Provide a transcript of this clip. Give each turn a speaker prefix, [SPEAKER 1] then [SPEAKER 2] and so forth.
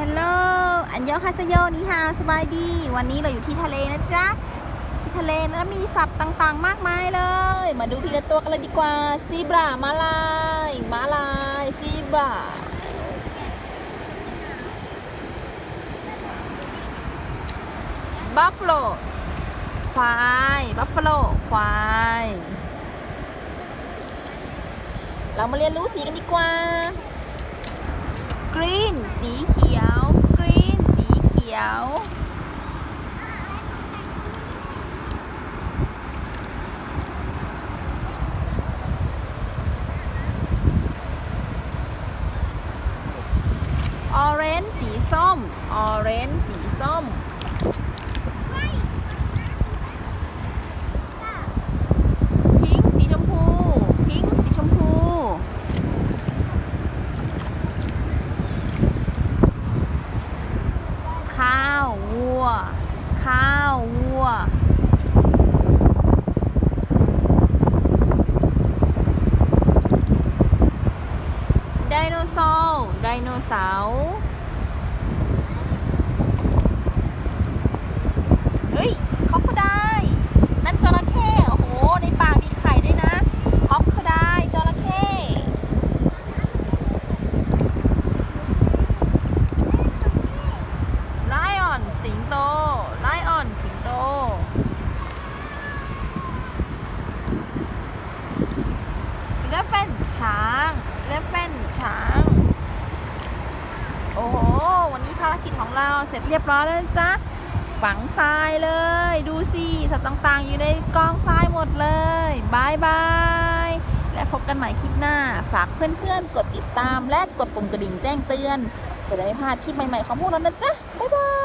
[SPEAKER 1] ฮัลโหล อันยองฮาซโยนิฮาวสบายดี วันนี้เราอยู่ที่ทะเลนะจ๊ะ ที่ทะเลแล้วมีสัตว์ต่างๆ มากมายเลย มาดูทีละตัวกันเลยดีกว่า ซีบรามาลาย มาลาย ซีบราบัฟฟ l o ควาย บัฟฟโล ควาย เรามาเรียนรู้สีกันดีกว่า กรีน สีเขียว กรีน สีเขียว ออ เรนจ์สีส้ม ออเรนจ์สีส้ม พิงค์สีชมพู พิงค์สีชมพู ข้าววัว ข้าววัวไดโนเสาร์ไดโนเสาร์เฮ้ยคอกได้นั่นจระเข้โอ้โห ในป่ามีไข่ด้วยนะคอกได้จระเข้ไลออน สิงโต ไลออน สิงโต เลฟเฟนช้างเลฟเฟนช้าง โอ้โห วันนี้ ภารกิจของเราเสร็จเรียบร้อยแล้วนะจ๊ะฝังทรายเลย ดูสิสัตว์ต่างๆ อยู่ในกองทรายหมดเลยบายบาย และพบกันใหม่คลิปหน้า ฝากเพื่อนๆ กดติดตามและกดปุ่มกระดิ่งแจ้งเตือน จะได้ไม่พลาดคลิปใหม่ๆของพวกเรานะจ๊ะ บ๊ายบาย